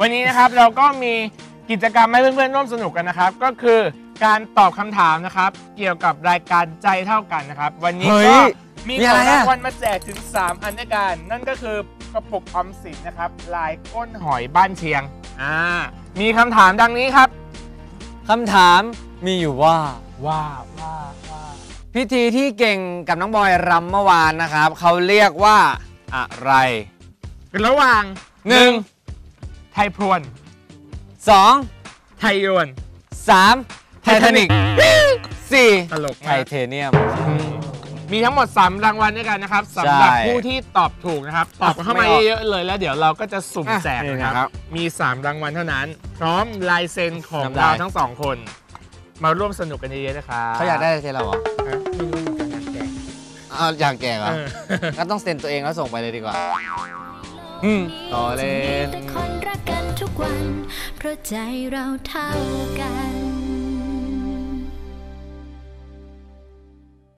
วันนี้นะครับเราก็มีกิจกรรมให้เพื่อนๆร่วมสนุกกันนะครับ ก็คือการตอบคำถามนะครับ เกี่ยวกับรายการใจเท่ากันนะครับ วันนี้เฮ้ยก็มีมีขอะอไรงอะ รางวัลมาแจกถึง 3 อันด้วยกันนั่นก็คือกระปุกออมสินนะครับลายก้นหอยบ้านเชียงอ่ามีคำถามดังนี้ครับ คำถามมีอยู่ว่า ว่าว่าว่าพิธีที่เก่งกับน้องบอยรำเมื่อวานนะครับ เขาเรียกว่าอะไร ระหว่างหนึ่งไทยพรวนสองไทยยวนสามไททานิกสี่ตลกไทมากเทเนียม มีทั้งหมด 3 รางวัลด้วยกันนะครับสำหรับใช่ผู้ที่ตอบถูกนะครับ ตอบเข้ามาไม่ออกเยอะๆเลยแล้วเดี๋ยวเราก็จะสุ่มอะแจกนี่นะนะคครัรับบมี 3 รางวัลเท่านั้น พร้อมลายเซ็นของจำได้ เราทั้งสองคน มาร่วมสนุกกันเยอะๆนะครับเขาอยากได้เซ็นเราเหรอฮะไม่รู้เหมือนกันอยากแจกอ้าวอยากแก่เหรอเออก็ต้องเซ็นตัวเองแล้วส่งไปเลยดีกว่า อืมต่อเล่นแต่คนรักกันทุกวัน เพราะใจเราเท่ากัน